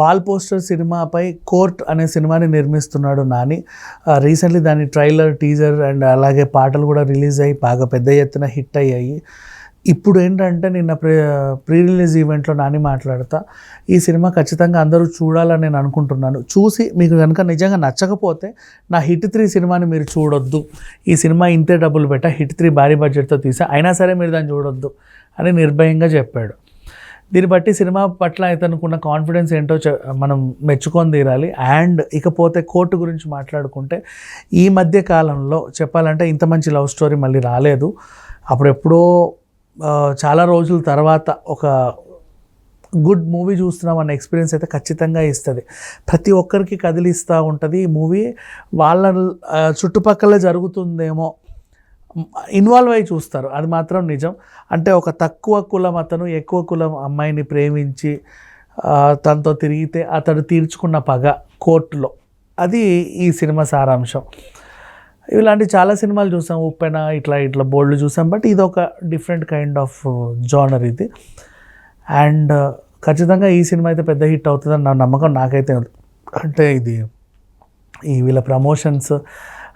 Wall poster సినిమాపై court అనే సినిమాని నిర్మిస్తున్నాడు నాని. రీసెంట్లీ దాని ట్రైలర్ టీజర్ అండ్ అలాగే పాటలు కూడా రిలీజ్ అయ్యి బాగా పెద్ద ఎత్తున హిట్ అయ్యాయి. ఇప్పుడు ఏంటంటే నిన్న ప్రీ ప్రీ రిలీజ్ ఈవెంట్లో నాని మాట్లాడతా ఈ సినిమా ఖచ్చితంగా అందరూ చూడాలని నేను అనుకుంటున్నాను. చూసి మీకు కనుక నిజంగా నచ్చకపోతే నా హిట్ త్రీ సినిమాని మీరు చూడొద్దు. ఈ సినిమా ఇంతే డబ్బులు పెట్టా హిట్ త్రీ భారీ బడ్జెట్తో తీసా అయినా సరే మీరు దాన్ని చూడొద్దు అని నిర్భయంగా చెప్పాడు. దీన్ని బట్టి సినిమా పట్ల ఇతనుకున్న కాన్ఫిడెన్స్ ఏంటో మనం మెచ్చుకొని తీరాలి. అండ్ ఇకపోతే కోర్టు గురించి మాట్లాడుకుంటే ఈ మధ్య కాలంలో చెప్పాలంటే ఇంత మంచి లవ్ స్టోరీ మళ్ళీ రాలేదు. అప్పుడు ఎప్పుడో చాలా రోజుల తర్వాత ఒక గుడ్ మూవీ చూస్తున్నాం అన్న ఎక్స్పీరియన్స్ అయితే ఖచ్చితంగా ఇస్తుంది. ప్రతి ఒక్కరికి కదిలిస్తూ ఉంటుంది ఈ మూవీ. వాళ్ళ చుట్టుపక్కల జరుగుతుందేమో ఇన్వాల్వ్ అయి చూస్తారు. అది మాత్రం నిజం. అంటే ఒక తక్కువ కులం అతను ఎక్కువ కులం అమ్మాయిని ప్రేమించి తనతో తిరిగితే అతడు తీర్చుకున్న పగ కోర్టులో. అది ఈ సినిమా సారాంశం. ఇలాంటి చాలా సినిమాలు చూసాం. ఉప్పెన ఇట్లా ఇట్లా బోల్డ్ చూసాం. బట్ ఇది ఒక డిఫరెంట్ కైండ్ ఆఫ్ జానర్ ఇది. అండ్ ఖచ్చితంగా ఈ సినిమా అయితే పెద్ద హిట్ అవుతుందని నా నమ్మకం. నాకైతే అంటే ఇది ఈ వీళ్ళ ప్రమోషన్స్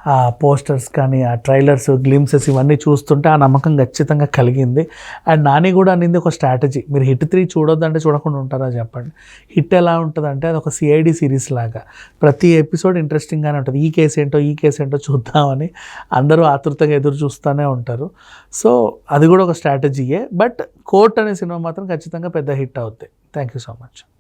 ఆ పోస్టర్స్ కానీ ఆ ట్రైలర్స్ గ్లిమ్సెస్ ఇవన్నీ చూస్తుంటే ఆ నమ్మకం ఖచ్చితంగా కలిగింది. అండ్ నాని కూడా అనింది ఒక స్ట్రాటజీ. మీరు హిట్ త్రీ చూడొద్దంటే చూడకుండా ఉంటారా చెప్పండి. హిట్ ఎలా ఉంటుందంటే అది ఒక సిఐడి సిరీస్ లాగా. ప్రతి ఎపిసోడ్ ఇంట్రెస్టింగ్గానే ఉంటుంది. ఈ కేసు ఏంటో ఈ కేసు ఏంటో చూద్దామని అందరూ ఆతృతంగా ఎదురు చూస్తూనే ఉంటారు. సో అది కూడా ఒక స్ట్రాటజీయే. బట్ కోర్ట్ అనే సినిమా మాత్రం ఖచ్చితంగా పెద్ద హిట్ అవుద్ది. Thank you so much.